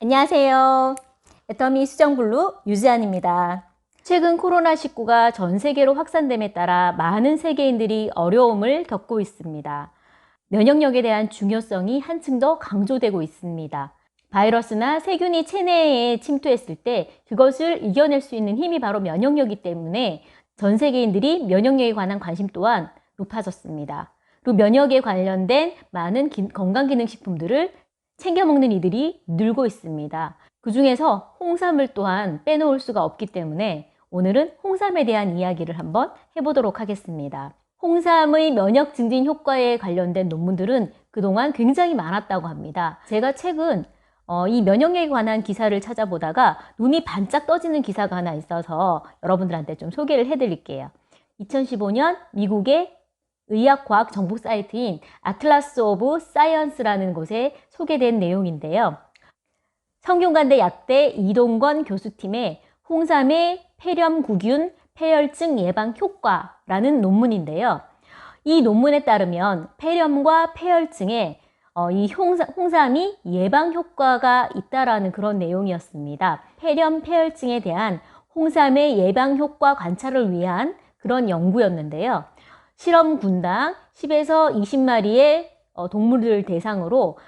안녕하세요. 애터미 수정블루 유지안입니다. 최근 코로나19가 전 세계로 확산됨에 따라 많은 세계인들이 어려움을 겪고 있습니다. 면역력에 대한 중요성이 한층 더 강조되고 있습니다. 바이러스나 세균이 체내에 침투했을 때 그것을 이겨낼 수 있는 힘이 바로 면역력이기 때문에 전 세계인들이 면역력에 관한 관심 또한 높아졌습니다. 그리고 면역에 관련된 많은 기- 건강기능식품들을 챙겨 먹는 이들이 늘고 있습니다. 그 중에서 홍삼을 또한 빼놓을 수가 없기 때문에 오늘은 홍삼에 대한 이야기를 한번 해보도록 하겠습니다. 홍삼의 면역 증진 효과에 관련된 논문들은 그동안 굉장히 많았다고 합니다. 제가 최근 어, 이 면역력에 관한 기사를 찾아보다가 눈이 반짝 떠지는 기사가 하나 있어서 여러분들한테 좀 소개를 해드릴게요. 2015년 미국의 의학과학 정보 사이트인 아틀라스 오브 사이언스라는 곳에 소개된 내용인데요. 성균관대 약대 이동건 교수팀의 홍삼의 폐렴구균 폐혈증 예방 효과라는 논문인데요. 이 논문에 따르면 폐렴과 폐혈증에 어, 이 홍삼, 홍삼 이 예방 효과가 있다라는 그런 내용이었습니다. 폐렴, 폐혈증에 대한 홍삼의 예방 효과 관찰을 위한 그런 연구였는데요. 실험 군당 10에서 20마리의 어, 동물들 대상으로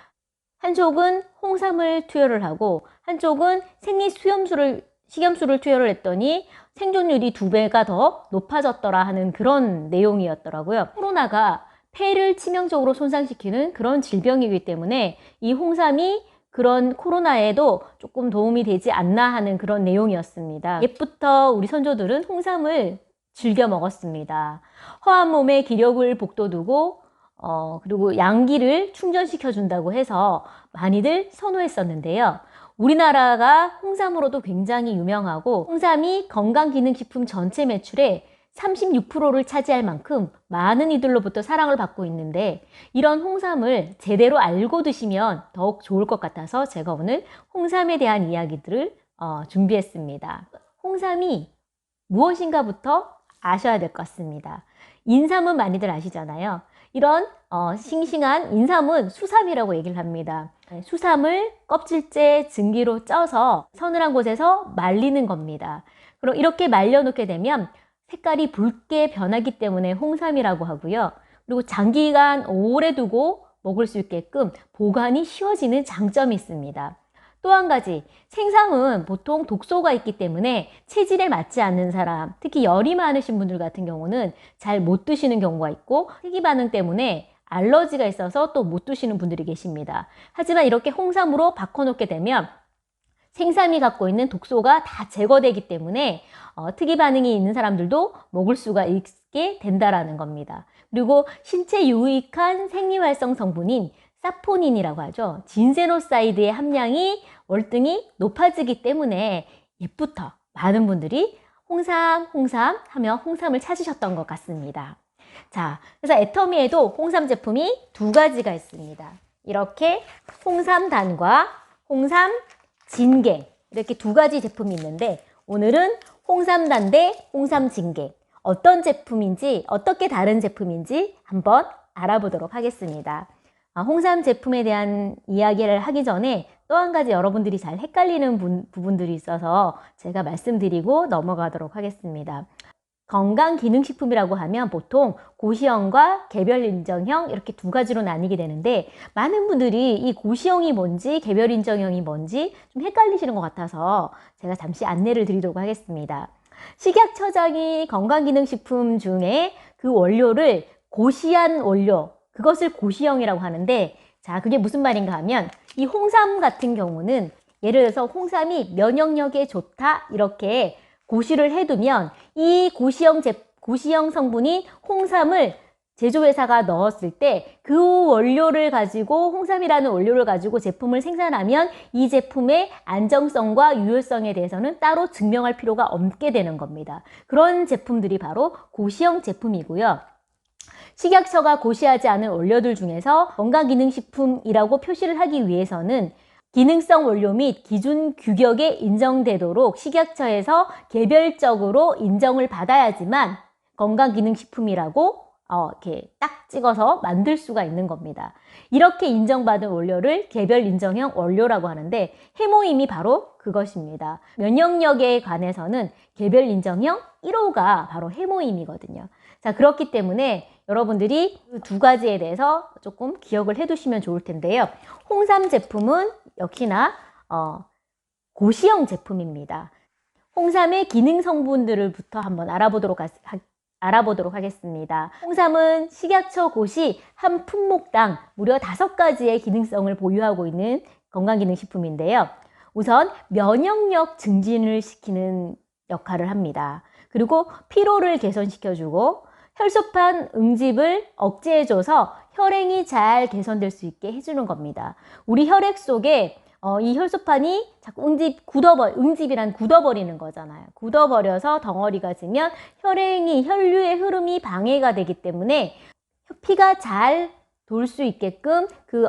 한쪽은 홍삼을 투여를 하고 한쪽은 생리 수염수를 식염수를 투여를 했더니 생존율이 두 배가 더 높아졌더라 하는 그런 내용이었더라고요. 코로나가 폐를 치명적으로 손상시키는 그런 질병이기 때문에 이 홍삼이 그런 코로나에도 조금 도움이 되지 않나 하는 그런 내용이었습니다. 옛부터 우리 선조들은 홍삼을 즐겨 먹었습니다. 허한 몸에 기력을 북돋우고 어, 그리고 양기를 충전시켜 준다고 해서 많이들 선호했었는데요. 우리나라가 홍삼으로도 굉장히 유명하고 홍삼이 건강기능식품 전체 매출의 36%를 차지할 만큼 많은 이들로부터 사랑을 받고 있는데 이런 홍삼을 제대로 알고 드시면 더욱 좋을 것 같아서 제가 오늘 홍삼에 대한 이야기들을 어, 준비했습니다. 홍삼이 무엇인가부터 아셔야 될 것 같습니다. 인삼은 많이들 아시잖아요. 이런 어, 싱싱한 인삼은 수삼이라고 얘기를 합니다. 네, 수삼을 껍질째 증기로 쪄서 서늘한 곳에서 말리는 겁니다. 그럼 이렇게 말려놓게 되면 색깔이 붉게 변하기 때문에 홍삼이라고 하고요. 그리고 장기간 오래 두고 먹을 수 있게끔 보관이 쉬워지는 장점이 있습니다. 또 한 가지, 생삼은 보통 독소가 있기 때문에 체질에 맞지 않는 사람, 특히 열이 많으신 분들 같은 경우는 잘 못 드시는 경우가 있고, 희귀 반응 때문에 알러지가 있어서 또 못 드시는 분들이 계십니다. 하지만 이렇게 홍삼으로 바꿔놓게 되면 생삼이 갖고 있는 독소가 다 제거되기 때문에 어, 특이 반응이 있는 사람들도 먹을 수가 있게 된다라는 겁니다. 그리고 신체 유익한 생리활성 성분인 사포닌이라고 하죠. 진세노사이드의 함량이 월등히 높아지기 때문에 옛부터 많은 분들이 홍삼, 홍삼 하며 홍삼을 찾으셨던 것 같습니다. 자, 그래서 애터미에도 홍삼 제품이 두 가지가 있습니다. 이렇게 홍삼단과 홍삼 진갱 이렇게 두 가지 제품이 있는데 오늘은 홍삼단 대 홍삼진갱 어떤 제품인지 어떻게 다른 제품인지 한번 알아보도록 하겠습니다. 아, 홍삼 제품에 대한 이야기를 하기 전에 또 한 가지 여러분들이 잘 헷갈리는 분- 부분들이 있어서 제가 말씀드리고 넘어가도록 하겠습니다. 건강기능식품이라고 하면 보통 고시형과 개별인정형 이렇게 두 가지로 나뉘게 되는데 많은 분들이 이 고시형이 뭔지 개별인정형이 뭔지 좀 헷갈리시는 것 같아서 제가 잠시 안내를 드리도록 하겠습니다. 식약처장이 건강기능식품 중에 그 원료를 고시한 원료, 그것을 고시형이라고 하는데 자, 그게 무슨 말인가 하면 이 홍삼 같은 경우는 예를 들어서 홍삼이 면역력에 좋다 이렇게 고시를 해두면 이 고시형 제, 고시형 성분인 홍삼을 제조회사가 넣었을 때 그 원료를 가지고 홍삼이라는 원료를 가지고 제품을 생산하면 이 제품의 안정성과 유효성에 대해서는 따로 증명할 필요가 없게 되는 겁니다. 그런 제품들이 바로 고시형 제품이고요. 식약처가 고시하지 않은 원료들 중에서 건강기능식품이라고 표시를 하기 위해서는 기능성 원료 및 기준 규격에 인정되도록 식약처에서 개별적으로 인정을 받아야지만 건강기능식품이라고 어, 이렇게 딱 찍어서 만들 수가 있는 겁니다. 이렇게 인정받은 원료를 개별 인정형 원료라고 하는데 해모임이 바로 그것입니다. 면역력에 관해서는 개별 인정형 1호가 바로 해모임이거든요. 자, 그렇기 때문에 여러분들이 그두 가지에 대해서 조금 기억을 해 두시면 좋을 텐데요. 홍삼 제품은 역시나 어, 고시형 제품입니다. 홍삼의 기능 성분들을부터 한번 알아보도록 하, 하- 알아보도록 하겠습니다. 홍삼은 식약처 고시 한 품목당 무려 다섯 가지의 기능성을 보유하고 있는 건강기능식품인데요. 우선 면역력 증진을 시키는 역할을 합니다. 그리고 피로를 개선시켜주고 혈소판 응집을 억제해줘서 혈행이 잘 개선될 수 있게 해주는 겁니다. 우리 혈액 속에 어, 이 혈소판이 자꾸 응집 굳어버 응집이란 굳어버리는 거잖아요. 굳어버려서 덩어리가 지면 혈행이 혈류의 흐름이 방해가 되기 때문에 피가 잘 돌 수 있게끔 그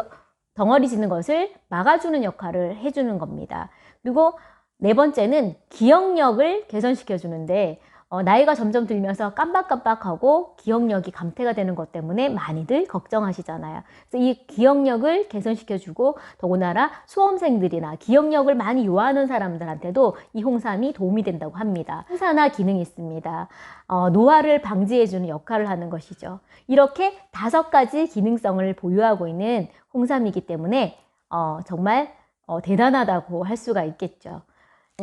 덩어리 지는 것을 막아주는 역할을 해주는 겁니다. 그리고 네 번째는 기억력을 개선시켜 주는데 어, 나이가 점점 들면서 깜빡깜빡하고 기억력이 감퇴가 되는 것 때문에 많이들 걱정하시잖아요. 그래서 이 기억력을 개선시켜주고 더군다나 수험생들이나 기억력을 많이 요하는 사람들한테도 이 홍삼이 도움이 된다고 합니다. 항산화 기능이 있습니다. 어, 노화를 방지해주는 역할을 하는 것이죠. 이렇게 다섯 가지 기능성을 보유하고 있는 홍삼이기 때문에 어, 정말 어, 대단하다고 할 수가 있겠죠.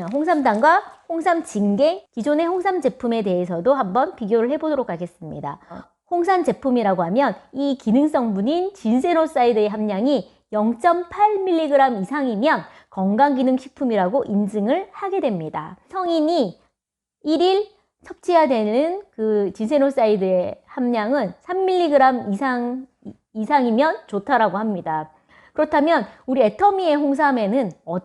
어, 홍삼당과 홍삼 진갱 기존의 홍삼 제품에 대해서도 한번 비교를 해보도록 하겠습니다. 홍삼 제품이라고 하면 이 기능 성분인 진세노사이드의 함량이 0.8mg 이상이면 건강기능식품이라고 인증을 하게 됩니다. 성인이 1일 섭취해야 되는 그 진세노사이드의 함량은 3mg 이상 이상이면 좋다라고 합니다. 그렇다면 우리 애터미의 홍삼에는 어-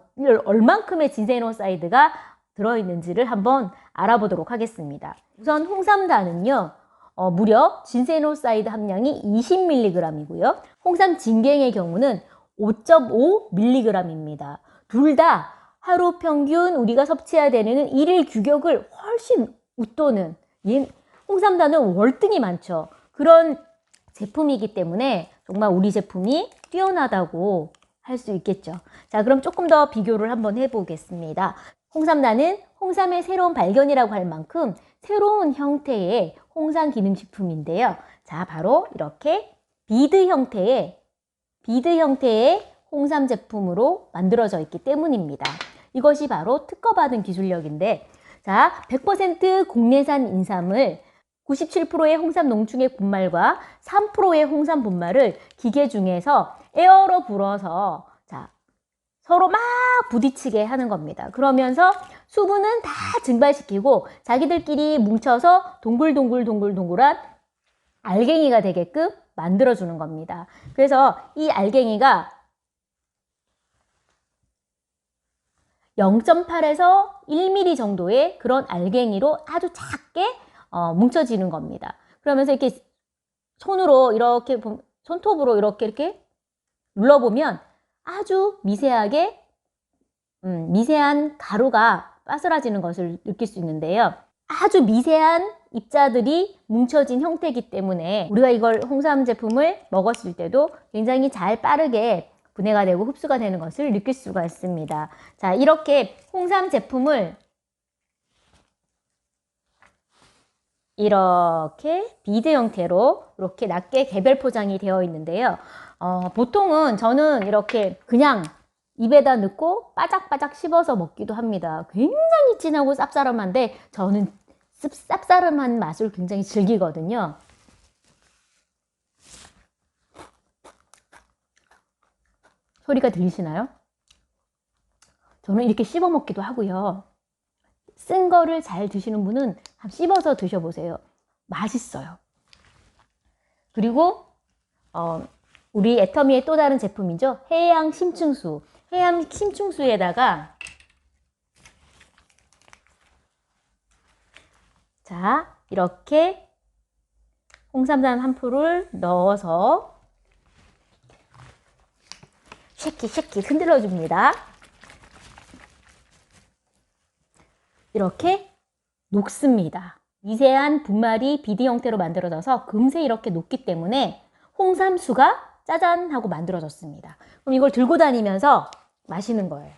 얼만큼의 진세노사이드가 들어있는지를 한번 알아보도록 하겠습니다. 우선 홍삼단은요, 어, 무려 진세노사이드 함량이 20mg이고요. 홍삼 진갱의 경우는 5.5mg입니다. 둘 다 하루 평균 우리가 섭취해야 되는 일일 규격을 훨씬 웃도는 얘- 홍삼단은 월등히 많죠. 그런 제품이기 때문에 정말 우리 제품이 뛰어나다고 할 수 있겠죠. 자, 그럼 조금 더 비교를 한번 해보겠습니다. 홍삼단은 홍삼의 새로운 발견이라고 할 만큼 새로운 형태의 홍삼 기능식품인데요. 자, 바로 이렇게 비드 형태의 비드 형태의 홍삼 제품으로 만들어져 있기 때문입니다. 이것이 바로 특허받은 기술력인데, 자, 100% 국내산 인삼을 97%의 홍삼 농축의 분말과 3%의 홍삼 분말을 기계 중에서 에어로 불어서 자 서로 막 부딪히게 하는 겁니다. 그러면서 수분은 다 증발시키고 자기들끼리 뭉쳐서 동글동글 동글동글한 알갱이가 되게끔 만들어주는 겁니다. 그래서 이 알갱이가 0.8에서 1mm 정도의 그런 알갱이로 아주 작게 어, 뭉쳐지는 겁니다. 그러면서 이렇게 손으로 이렇게 보- 손톱으로 이렇게 이렇게 눌러보면 아주 미세하게 음, 미세한 가루가 빠스라지는 것을 느낄 수 있는데요. 아주 미세한 입자들이 뭉쳐진 형태이기 때문에 우리가 이걸 홍삼 제품을 먹었을 때도 굉장히 잘 빠르게 분해가 되고 흡수가 되는 것을 느낄 수가 있습니다. 자, 이렇게 홍삼 제품을 이렇게 비드 형태로 이렇게 낮게 개별 포장이 되어 있는데요. 어, 보통은 저는 이렇게 그냥 입에다 넣고 바짝바짝 씹어서 먹기도 합니다. 굉장히 진하고 쌉싸름한데 저는 씁- 쌉싸름한 맛을 굉장히 즐기거든요. 소리가 들리시나요? 저는 이렇게 씹어 먹기도 하고요. 쓴 거를 잘 드시는 분은 씹어서 드셔보세요. 맛있어요. 그리고 어, 우리 애터미의 또 다른 제품이죠. 해양 심층수. 해양 심층수에다가 자 이렇게 홍삼단 한 풀을 넣어서 쉐키 쉐키 흔들어 줍니다. 이렇게 녹습니다. 미세한 분말이 비디 형태로 만들어져서 금세 이렇게 녹기 때문에 홍삼수가 짜잔 하고 만들어졌습니다. 그럼 이걸 들고 다니면서 마시는 거예요.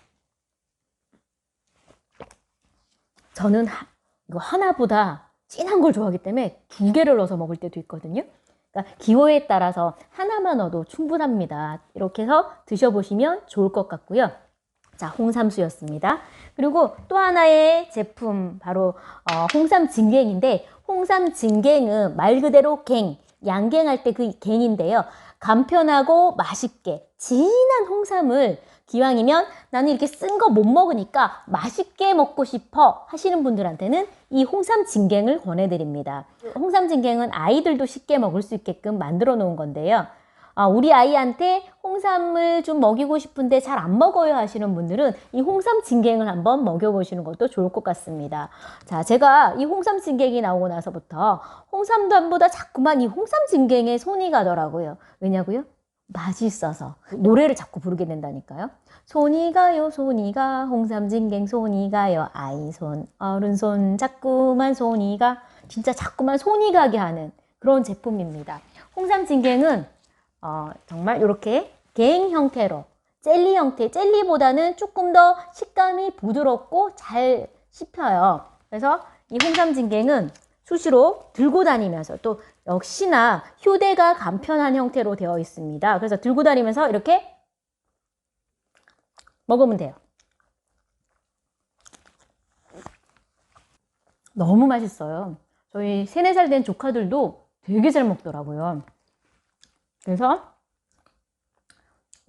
저는 하- 이거 하나보다 진한 걸 좋아하기 때문에 두 개를 넣어서 먹을 때도 있거든요. 그러니까 기호에 따라서 하나만 넣어도 충분합니다. 이렇게 해서 드셔보시면 좋을 것 같고요. 자, 홍삼수였습니다. 그리고 또 하나의 제품 바로 어, 홍삼 진갱인데 홍삼 진갱은 말 그대로 갱, 양갱할 때 그 갱인데요. 간편하고 맛있게 진한 홍삼을 기왕이면 나는 이렇게 쓴 거 못 먹으니까 맛있게 먹고 싶어 하시는 분들한테는 이 홍삼 진갱을 권해드립니다. 홍삼 진갱은 아이들도 쉽게 먹을 수 있게끔 만들어 놓은 건데요. 아, 우리 아이한테 홍삼을 좀 먹이고 싶은데 잘 안 먹어요 하시는 분들은 이 홍삼 진갱을 한번 먹여보시는 것도 좋을 것 같습니다. 자, 제가 이 홍삼 진갱이 나오고 나서부터 홍삼단보다 자꾸만 이 홍삼 진갱에 손이 가더라고요. 왜냐고요? 맛있어서 노래를 자꾸 부르게 된다니까요. 손이 가요, 손이 가, 홍삼 진갱 손이 가요, 아이 손, 어른 손, 자꾸만 손이 가, 진짜 자꾸만 손이 가게 하는 그런 제품입니다. 홍삼 진갱은 어, 정말 이렇게 갱 형태로 젤리 형태, 젤리보다는 조금 더 식감이 부드럽고 잘 씹혀요. 그래서 이 홍삼 진갱은 수시로 들고 다니면서 또 역시나 휴대가 간편한 형태로 되어 있습니다. 그래서 들고 다니면서 이렇게 먹으면 돼요. 너무 맛있어요. 저희 세네 살 된 조카들도 되게 잘 먹더라고요. 그래서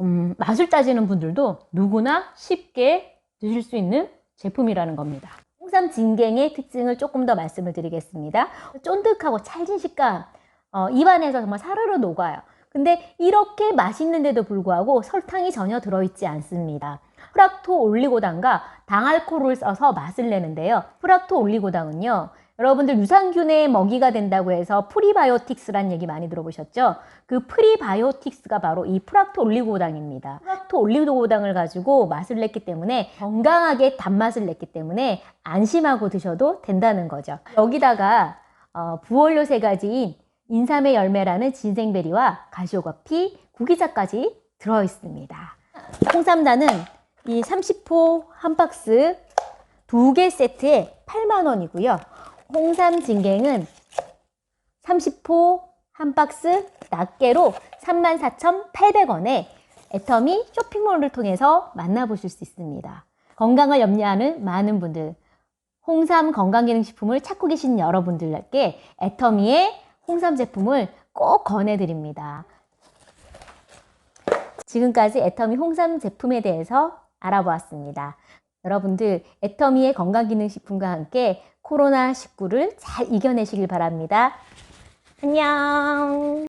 음, 맛을 따지는 분들도 누구나 쉽게 드실 수 있는 제품이라는 겁니다. 홍삼 진갱의 특징을 조금 더 말씀을 드리겠습니다. 쫀득하고 찰진 식감, 어, 입안에서 정말 사르르 녹아요. 근데 이렇게 맛있는데도 불구하고 설탕이 전혀 들어있지 않습니다. 프락토 올리고당과 당알코올을 써서 맛을 내는데요. 프락토 올리고당은요. 여러분들 유산균의 먹이가 된다고 해서 프리바이오틱스란 얘기 많이 들어보셨죠? 그 프리바이오틱스가 바로 이 프락토 올리고당입니다. 프락토 올리고당을 가지고 맛을 냈기 때문에 건강하게 단맛을 냈기 때문에 안심하고 드셔도 된다는 거죠. 여기다가 어, 부원료 세 가지인 인삼의 열매라는 진생베리와 가시오과피, 구기자까지 들어 있습니다. 홍삼단은 이 30호 한 박스 두 개 세트에 8만 원이고요. 홍삼 진갱은 30호 한 박스 낱개로 34,800원에 애터미 쇼핑몰을 통해서 만나보실 수 있습니다. 건강을 염려하는 많은 분들, 홍삼 건강기능식품을 찾고 계신 여러분들께 애터미의 홍삼 제품을 꼭 권해드립니다. 지금까지 애터미 홍삼 제품에 대해서 알아보았습니다. 여러분들 애터미의 건강기능식품과 함께 코로나19를 잘 이겨내시길 바랍니다. 안녕.